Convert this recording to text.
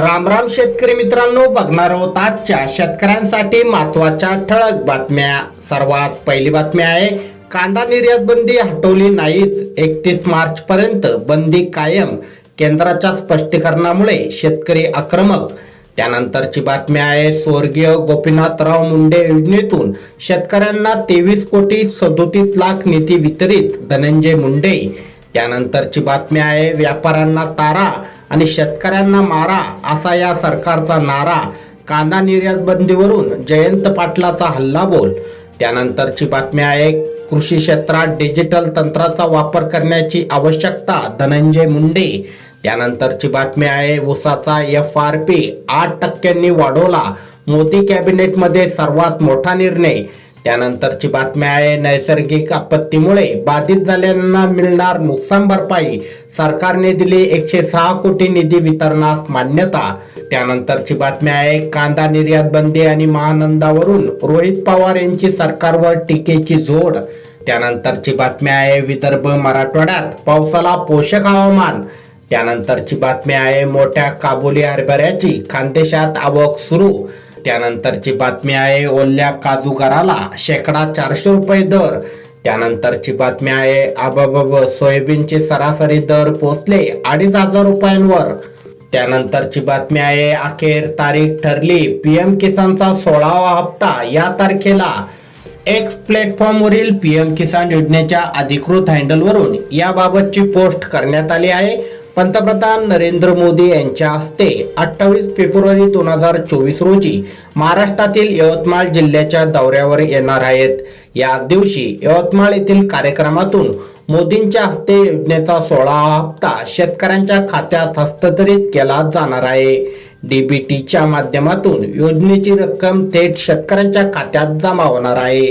रामराम शेतकरी मित्रांनो बघणार आहोत आजच्या शेतकऱ्यांसाठी महत्त्वाच्या ठळक बातम्या. सर्वात पहिली बातमी आहे कांदा निर्यात बंदी हटवली नाहीच एकतीस मार्च पर्यंत बंदी कायम. केंद्राच्या स्पष्टीकरणामुळे शेतकरी आक्रमक. त्यानंतरची बातमी आहे स्वर्गीय गोपीनाथराव मुंडे योजनेतून शेतकऱ्यांना तेवीस कोटी सदोतीस लाख निधी वितरित धनंजय मुंडे. त्यानंतरची बातमी आहे व्यापाऱ्यांना तारा आणि शेतकऱ्यांना मारा असा या सरकारचा नारा कांदा निर्यात बंदीवरून जयंत पाटलाचा हल्ला बोल. त्यानंतरची बातमी आहे कृषी क्षेत्रात डिजिटल तंत्राचा वापर करण्याची आवश्यकता धनंजय मुंडे. त्यानंतरची बातमी आहे ऊसाचा एफ आर पी आठ टक्क्यांनी वाढवला. मोदी कॅबिनेटमध्ये सर्वात मोठा निर्णय. त्यानंतरची बातमी आहे नैसर्गिक आपत्तीमुळे बाधित झाल्यांना मिळणार नुकसान भरपाई. सरकारने दिली एकशे सहा कोटी निधी वितरणास मान्यता. त्यानंतरची बातमी आहे कांदा निर्यात बंदी आणि महानंदावरून रोहित पवार यांची सरकारवर टीकेची जोड त्यानंतरची बातमी आहे विदर्भ मराठवाड्यात पावसाला पोषक हवामान. त्यानंतरची बातमी आहे मोठ्या काबुली हरभऱ्याची खानदेशात आवक सुरू. त्यानंतरची बातमी आहे ओल्या काजूगराला शेकडा चारशे रुपये दर. त्यानंतरची बातमी आहे आबाबाब सोयाबीनचे सरासरी दर पोचले अडीच हजार रुपयांवर. त्यानंतरची बातमी आहे अखेर तारीख ठरली. पीएम किसानचा सोळावा हप्ता या तारखेला. एक्स प्लॅटफॉर्मवरील पीएम किसान योजनेच्या अधिकृत हँडलवरून याबाबतची पोस्ट करण्यात आली आहे. पंतप्रधान नरेंद्र मोदी यांच्या हस्ते अठ्ठावीस फेब्रुवारी दोन हजार चोवीस रोजी महाराष्ट्रातील यवतमाळ जिल्ह्याच्या दौऱ्यावर येणार आहेत. या दिवशी यवतमाळ येथील कार्यक्रमातून मोदींच्या हस्ते योजनेचा सोळावा हप्ता शेतकऱ्यांच्या खात्यात हस्तांतरित केला जाणार आहे. डीबीटीच्या माध्यमातून योजनेची रक्कम थेट शेतकऱ्यांच्या खात्यात जमा होणार आहे.